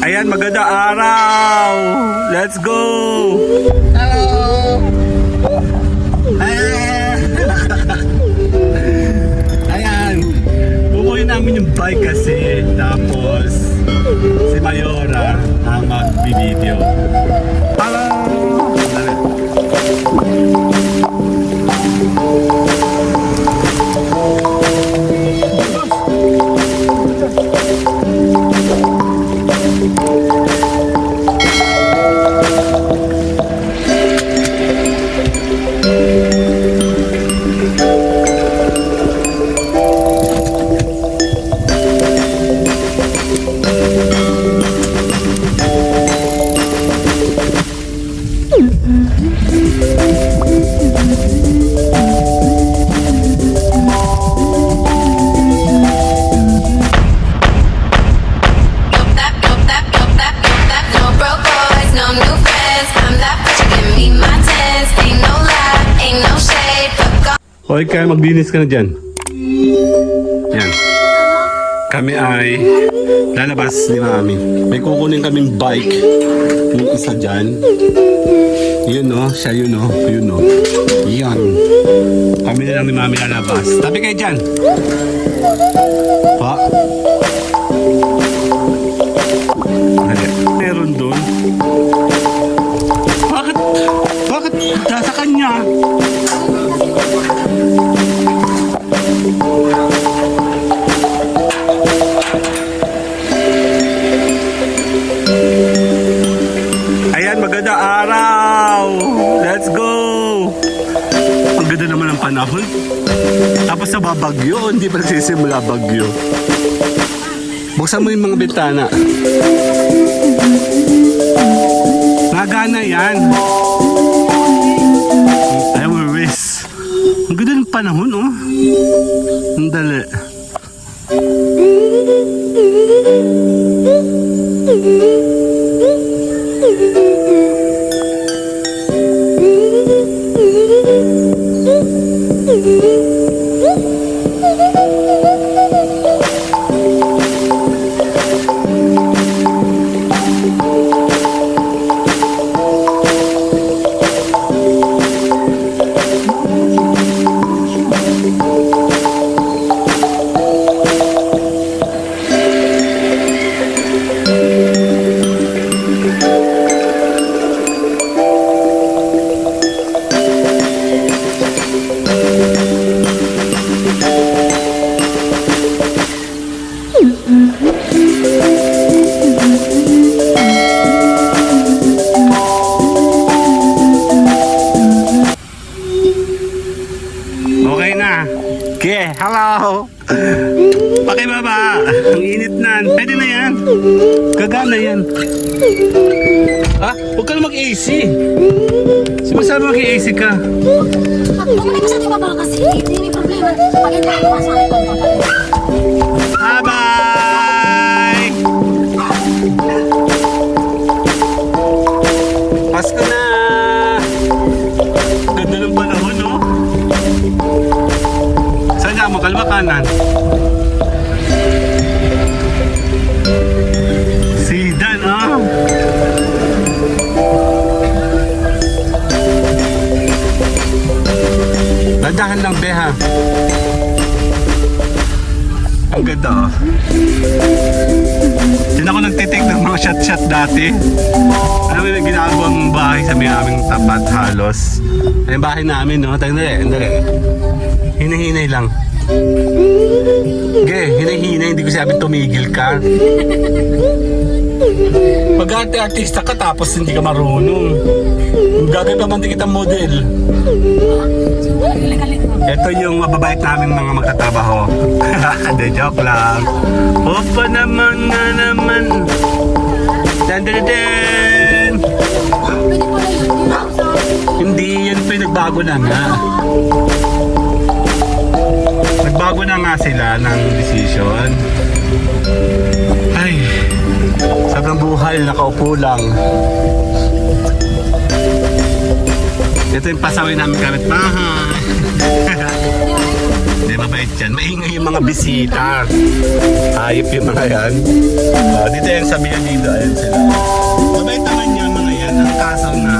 Ayan, maganda araw! Let's go! Hello! Ayan! Bubuhin namin yung bike kasi. Tapos, si Mayora ang mag-video. Hello! Kaya maglinis ka na dyan. Yan. Kami ay lalabas ni Mami. May kukunin kaming bike. Yung isa dyan. Yun o, siya yun o. Yun o. Yan. Kami na lang ni Mami lalabas. Tabi kayo dyan. Pa. Dali. Meron doon. Bakit? Bakit? Nasa kanya. Ayan, maganda araw! Let's go! Ang ganda naman ng panahon. Tapos sa babagyo, hindi pa nagsisimula bagyo. Buksan mo yung mga bintana. Nagana yan. Panahon, oh. Ang dali. Okay Okay, hello. Pakibaba. Ang init na. Pwede na yan. Gagana yan. Ah, huwag ka na mag-AC. Sumasabi mag-AC ka. Bumalik ka sa di ba kasi? Hindi may problema. Pag hindi ako sa akin, papalit. Kanan. Si Dan, ah! Dandahan lang, Beha. Ang ganda, oh. Diyan ako nagtitake ng mga shot-shot dati. Alam mo yung ginagawang bahay sa may aming tapat halos. Ay, bahay namin, no? Tagdali, andali. Hinahinay lang. Ge, hinahinay, hindi ko sabi tumigil ka. Pag arte-artista ka tapos hindi ka marunong. Gagawin pa man din kita model. Ito yung mababait naming mga magtatrabaho. Hindi, joke lang. Opa naman nga naman. Dan dan dan. Hindi, yan po yung nagbago na nga. Nagbago na nga sila ng decision. Ay, sobrang buhay, nakaupo lang. Ito yung pasaway namin kapit bahay. Hindi, mabait yan. Maingay yung mga bisita. Hayop yung mga yan. Oh, dito yan sa Villa dito. Ayan sila. Mabait naman yan mga yan. Ang kaso na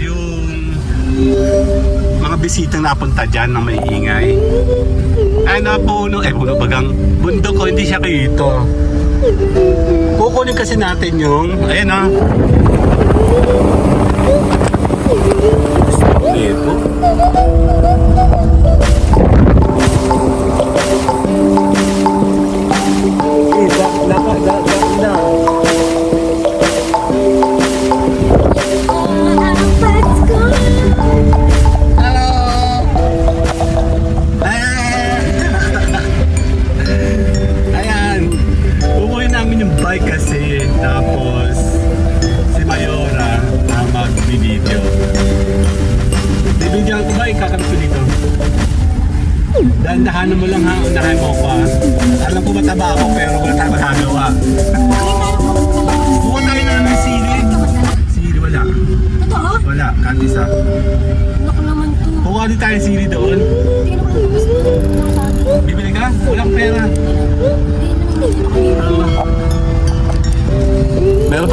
yung mga bisita napunta dyan na maingay. Ay, napuno. Eh, puno bagang bundok ko. Hindi siya kito. Kukunin kasi natin yung, ayan ah. Ito. Halo.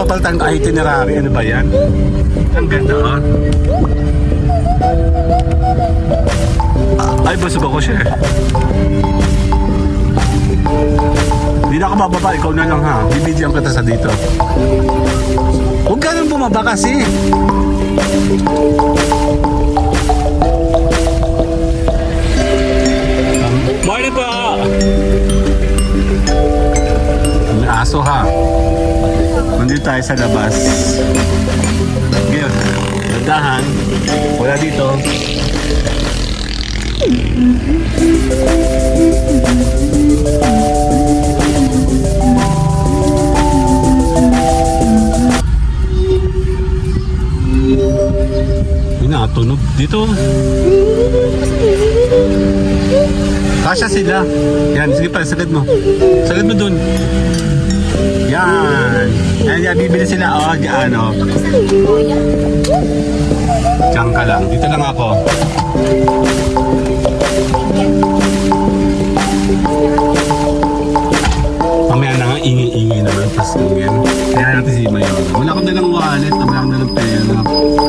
Meron pa pala tayong itinerary. Ano ba yan? Ang ganda ah. Ay, busog ako siya. Hindi na ako bababa. Ikaw na lang ha. Bibidyan kita sa dito. Huwag ka nang bumaba kasi. Morning po! May aso ha. Nandito tayo sa labas. Ngayon, nadahan. Wala dito. Yun na, tunog dito. Kasya sila. Yan, sige pa, sagad mo. Sagad mo dun. Yan. Yan, yan, bibili sila. O, oh, dyan, o. Diyan ka lang. Dito lang ako. Mamaya na nga, ingi-ingi naman. Tapos yan. Kaya natin si Mayor. Wala akong dalang wallet. Wala akong dalang pera.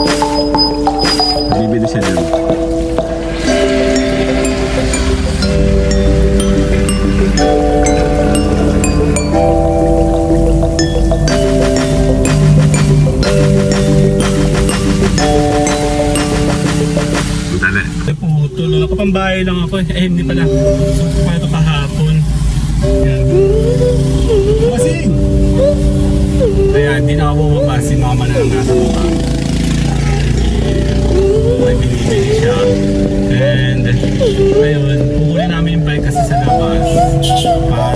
Puto, nakapambahay lang ako. Eh, hindi pala. Suot ko pa ito kahapon. Yan. Masing! Kaya hindi na ako bumaba. Si mama na lang nasa baba. May binibili siya. And, ayun, kukunin namin yung bike kasi sa labas. Para,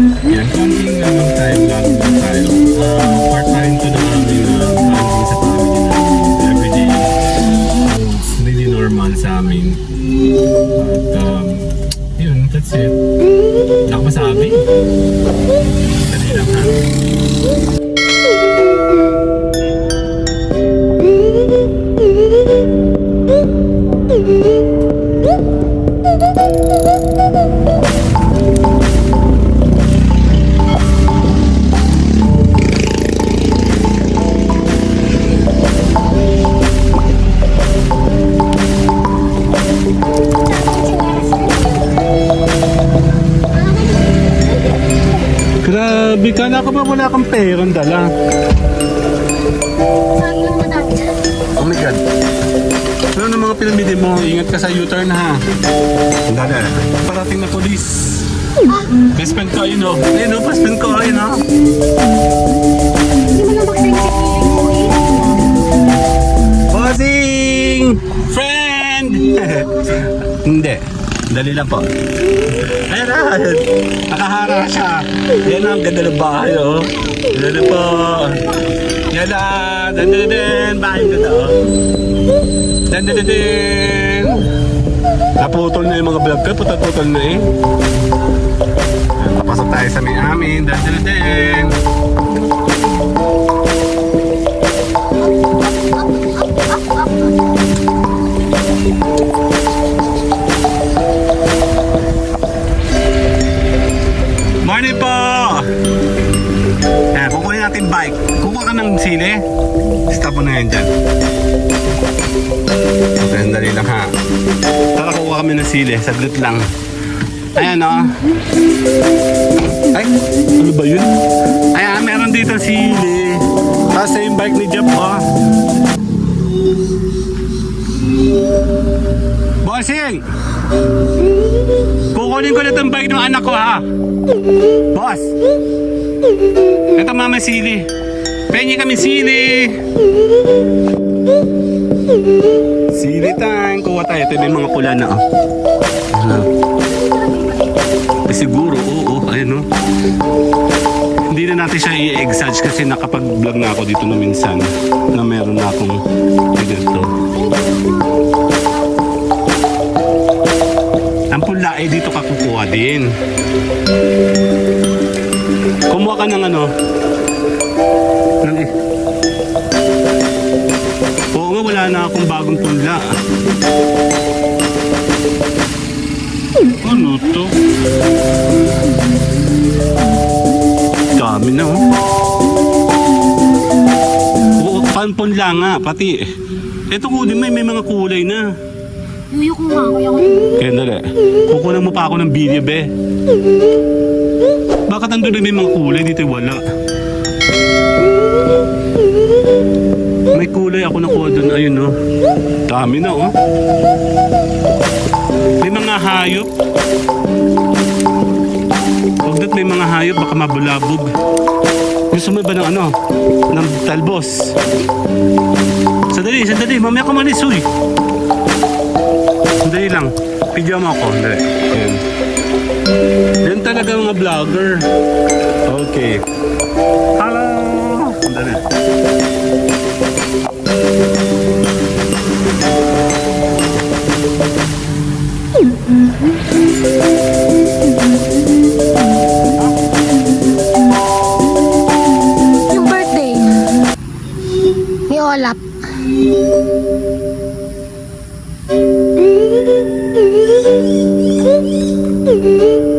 Yan, konting Grabe ka, na ba wala kang perang dala? Oh my God. Ano na mga pinamili mo? Ingat ka sa U-turn ha. Ang dali. Parating na polis. Best friend ko, ayun o. Ayun o, best friend ko, ayun o. Hindi mo kuwi? Bossing! Friend! Hindi. Dali lang po. Ayan na. Nakahara siya. Yan ang ganda ng bahay, oh. Yan na po. Yan na. Dan, dan, dan. Bahay ko to. Dan, dan, dan, dan. Naputol na yung mga vlog ko. Putol-putol na eh. Papasok tayo sa may amin. Dan, dan, dan. Po! Ayan, kukunin natin bike. Kukuha ka ng sili. Stop mo na yan dyan. Okay, dali lang ha. Tara, kukuha kami ng sili. Saglit lang. Ayan o. Ay, ano ba yun? Ayan, meron dito sili. Tapos yung bike ni Jeff oh. Bossing! Kukunin ko na itong bike ng anak ko ha. Boss! Ito mama sili. Pengi kami sili. Sili time. Kuha tayo. Ito may mga pula na oh. Ano? Eh, siguro, oo. Ayun oh. Hindi na natin siya i-exage kasi nakapag-vlog na ako dito na minsan na meron na akong ganito. Eh dito ka kukuha din. Kumuha ka ng ano? Ng, Oo nga, wala na akong bagong punla. Ano to? Dami na oh. Oo, panpunla nga, pati. Ito ko din may, may mga kulay na. Yuyo ko nga, kuya ko. Kaya dali. Kukunan mo pa ako ng video, be. Bakit na may mga kulay? Dito wala. May kulay ako nakuha doon. Ayun, no. Dami na, oh. May mga hayop. Huwag da't may mga hayop, baka mabulabog. Gusto mo ba ng ano? Ng talbos? Sandali, sandali. Mamaya ka malis, uy. Sandali lang. Video mo ako. Ayan. Yan talaga mga vlogger. Okay. Hello! Sandali. Yung birthday. Ni Olap. Sandali.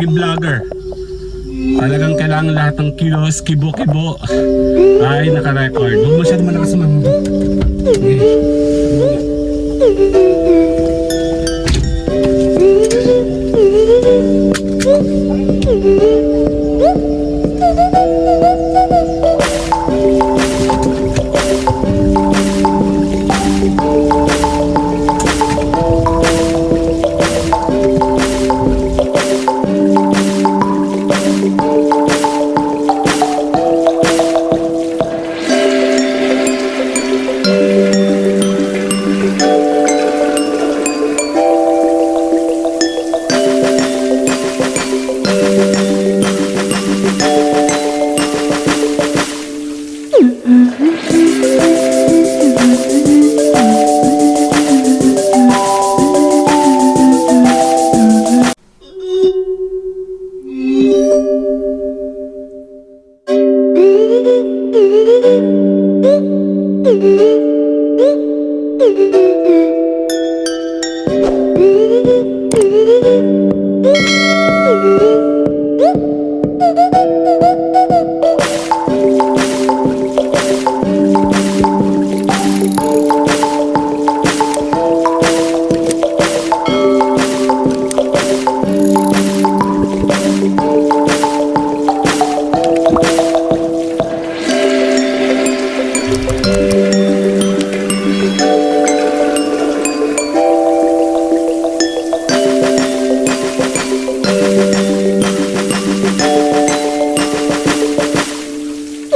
maging vlogger. Talagang kailangan lahat ng kilos, kibo-kibo ay nakarecord. Huwag masyadong malakas naman. Okay. Mm-hmm.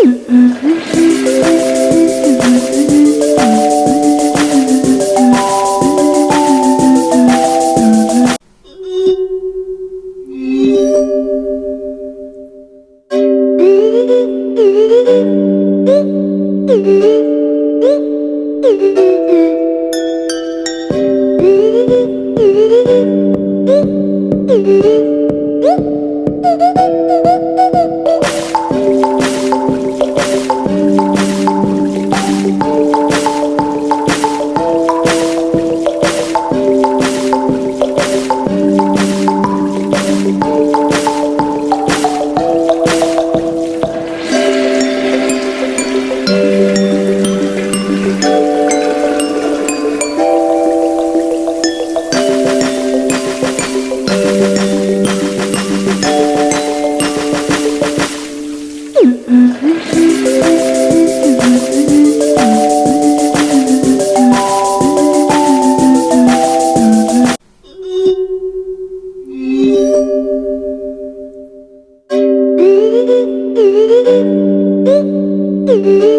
Mm-hmm. Mm-hmm.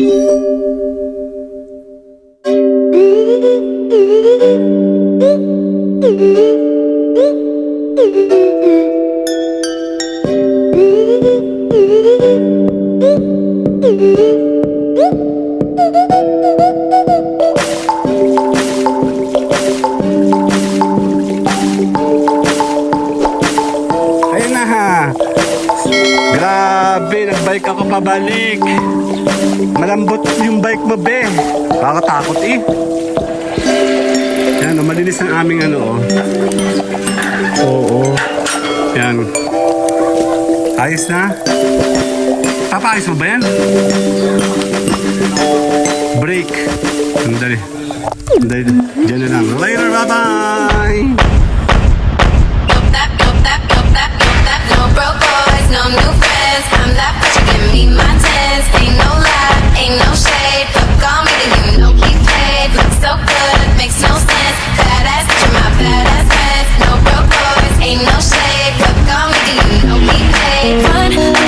Ayun Ayos na. Papaayos mo ba? Break. Ang dali. Ang dali. Diyan na. Later, bye-bye! Makes no sense Badass bitch, my badass friends No broke Ain't no shade, but call me, you know we paid. Run